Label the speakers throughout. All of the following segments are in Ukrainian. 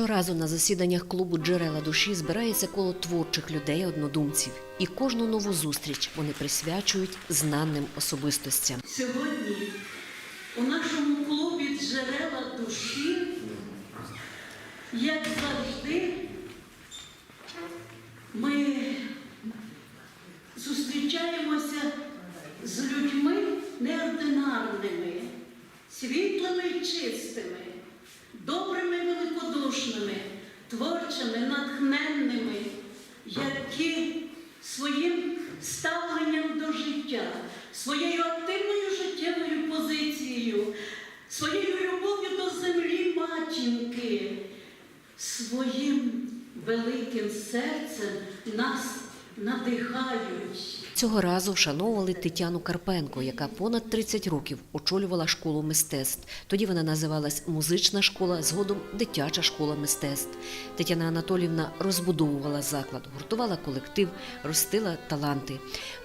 Speaker 1: Щоразу на засіданнях клубу Джерела душі збирається коло творчих людей однодумців, і кожну нову зустріч вони присвячують знаним особистостям.
Speaker 2: Сьогодні у нашому клубі джерела душі, як завжди, ми зустрічаємося з людьми неординарними, світлими чистими, добрими і великодушними, творчими, натхненними, які своїм ставленням до життя, своєю активною життєвою позицією, своєю любов'ю до землі матінки, своїм великим серцем нас надихають.
Speaker 1: Цього разу вшановували Тетяну Карпенко, яка понад 30 років очолювала школу мистецтв. Тоді вона називалась музична школа, згодом дитяча школа мистецтв. Тетяна Анатолівна розбудовувала заклад, гуртувала колектив, ростила таланти.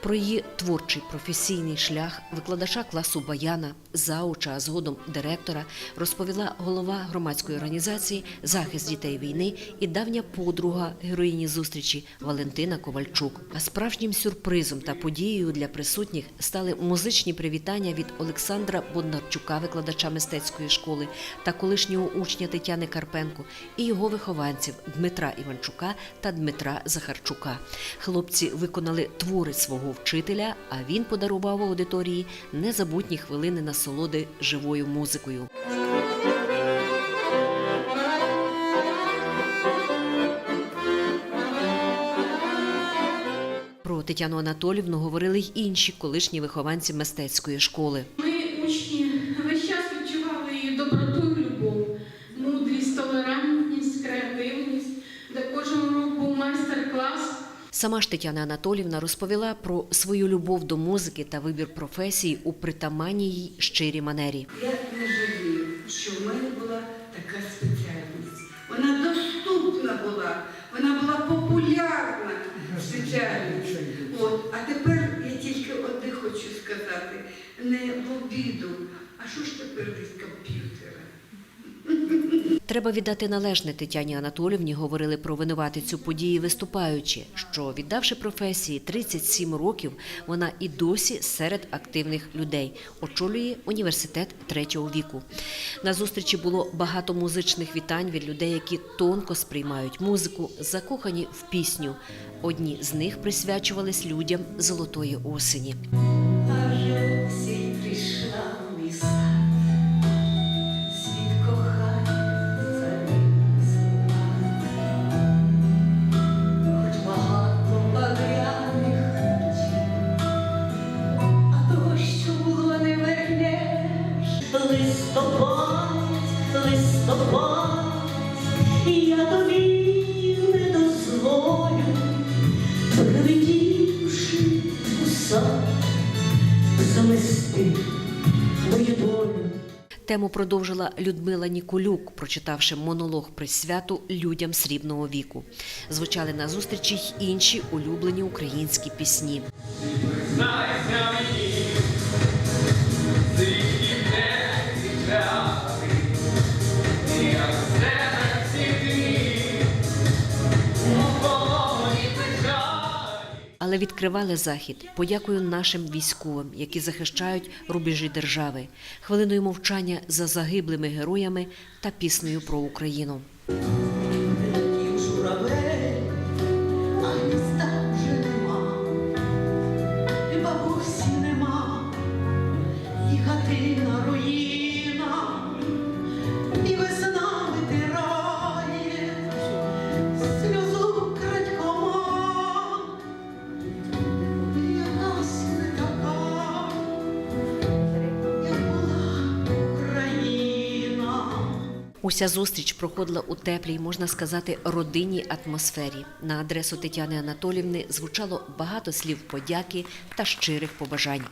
Speaker 1: Про її творчий професійний шлях викладача класу баяна, зауча, а згодом директора розповіла голова громадської організації Захист дітей війни і давня подруга героїні зустрічі Валентина Ковальчук. А справжнім сюрпризом та подією для присутніх стали музичні привітання від Олександра Бондарчука, викладача мистецької школи, та колишнього учня Тетяни Карпенко і його вихованців Дмитра Іванчука та Дмитра Захарчука. Хлопці виконали твори свого вчителя, а він подарував аудиторії незабутні хвилини насолоди живою музикою. Тетяну Анатолівну говорили й інші колишні вихованці мистецької школи.
Speaker 3: Ми, учні, весь час відчували її доброту і любов, мудрість, толерантність, креативність, де кожен урок був майстер-клас.
Speaker 1: Сама ж Тетяна Анатолівна розповіла про свою любов до музики та вибір професії у притаманній їй щирій манері.
Speaker 4: Я не жалію, що в мене була така спеціальність. Вона доступна була, вона була популярна спеціальність. От, а тепер я тільки одне хочу сказати, не в обіду, а що ж тепер без комп'ютера?
Speaker 1: Треба віддати належне Тетяні Анатолівні, говорили про винуватицю події виступаючи, що віддавши професії 37 років, вона і досі серед активних людей очолює університет третього віку. На зустрічі було багато музичних вітань від людей, які тонко сприймають музику, закохані в пісню. Одні з них присвячувались людям золотої осені.
Speaker 2: Замести мою долю.
Speaker 1: Тему продовжила Людмила Нікулюк, прочитавши монолог присвяту людям срібного віку. Звучали на зустрічі й інші улюблені українські пісні.
Speaker 5: Знайся мені,
Speaker 1: Але відкривали захід Подякую нашим військовим, які захищають рубежі держави, хвилиною мовчання за загиблими героями та піснею про Україну. Уся зустріч проходила у теплій, можна сказати, родинній атмосфері. На адресу Тетяни Анатолівни звучало багато слів подяки та щирих побажань.